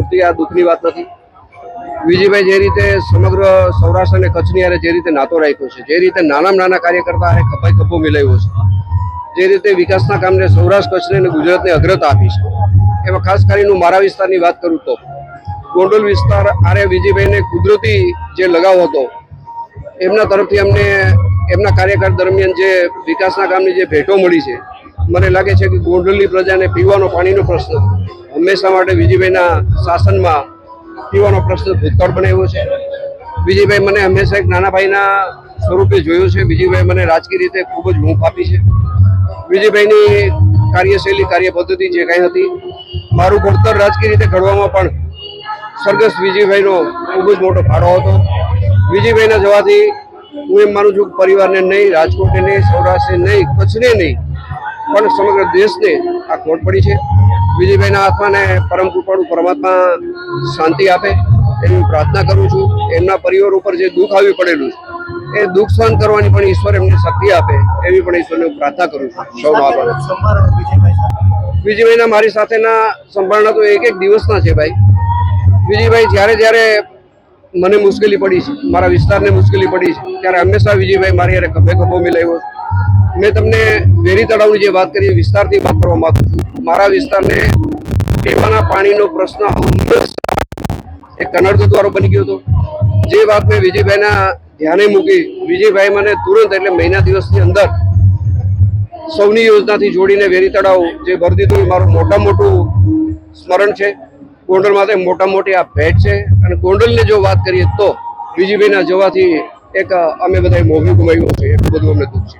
પૂરતી આ દુઃખની વાત નથી. વિજયભાઈ જે રીતે સમગ્ર સૌરાષ્ટ્ર અને કચ્છની હારે જે રીતે નાતો રાખ્યો છે, જે રીતે નાનામાં નાના કાર્યકર્તા હારે ખભાઈ ખભો મિલાવ્યો છે, જે રીતે વિકાસના કામને સૌરાષ્ટ્ર, કચ્છને અને ગુજરાતને અગ્રતા આપી છે. એમાં ખાસ કરીને મારા વિસ્તારની વાત કરું તો ગોંડલ વિસ્તાર આરે વિજયભાઈને કુદરતી જે લગાવ હતો, એમના તરફથી અમને એમના કાર્યકાળ દરમિયાન જે વિકાસના કામની જે ભેટો મળી છે મને લાગે છે કે ગોંડલની પ્રજાને પીવાનો પાણીનો પ્રશ્ન હંમેશા માટે વિજયભાઈના શાસનમાં પીવાનો પ્રશ્ન ભૂતકાળ બનાવ્યો છે. વિજયભાઈ મને હંમેશા એક નાના ભાઈના સ્વરૂપે જોયું છે. વિજયભાઈ મને રાજકીય રીતે ખૂબ જ હૂંફ આપી છે. વિજયભાઈની કાર્યશૈલી કાર્ય પદ્ધતિ જે કાંઈ હતી, મારું ઘડતર રાજકીય રીતે ઘડવામાં પણ સરગસ વિજયભાઈનો ખૂબ જ મોટો ફાળો હતો. વિજયભાઈના જવાથી હું એમ માનું છું પરિવારને નહીં, રાજકોટને નહીં, સૌરાષ્ટ્રને નહીં, કચ્છને નહીં પણ સમગ્ર દેશને આ ખોટ પડી છે. વિજયભાઈના આત્માને પરમ કૃપાળુ પરમાત્મા શાંતિ આપે એની પ્રાર્થના કરું છું. એમના પરિવાર ઉપર જે દુઃખ આવી પડેલું છે એ દુઃખ સહન કરવાની પણ ઈશ્વર એમને શક્તિ આપે એવી પણ ઈશ્વરને હું પ્રાર્થના કરું છું. સૌનો આભાર. વિજયભાઈના મારી સાથેના સંભાળના તો એક એક દિવસના છે ભાઈ. વિજયભાઈ જ્યારે જ્યારે મને મુશ્કેલી પડી છે મારા વિસ્તારને મુશ્કેલી પડી છે ત્યારે હંમેશા વિજયભાઈ મારી હારે ખભે ખભો મિલાવ્યો. છે મેં તમને વેરી તળાવની જે વાત કરી, વિસ્તારથી વાત કરવા માંગુ છું. મારા વિસ્તારને પીવાના પાણીનો પ્રશ્ન એ એક કનડતો દ્વારો બની ગયો હતો. જે વાત મેં વિજયભાઈના ધ્યાને મૂકી, વિજયભાઈ મને તુરંત એટલે મહિના દિવસની અંદર સૌની યોજનાથી જોડીને વેરી તળાવ જે ભરી દીધું મારું મોટા મોટું સ્મરણ છે. ગોંડલ માટે મોટા મોટી આ ભેટ છે. અને ગોંડલની જો વાત કરીએ તો વિજયભાઈના જવાથી એક અમે બધાએ મોભી ગુમાવ્યું છે. એટલું બધું અમને દુઃખ છે.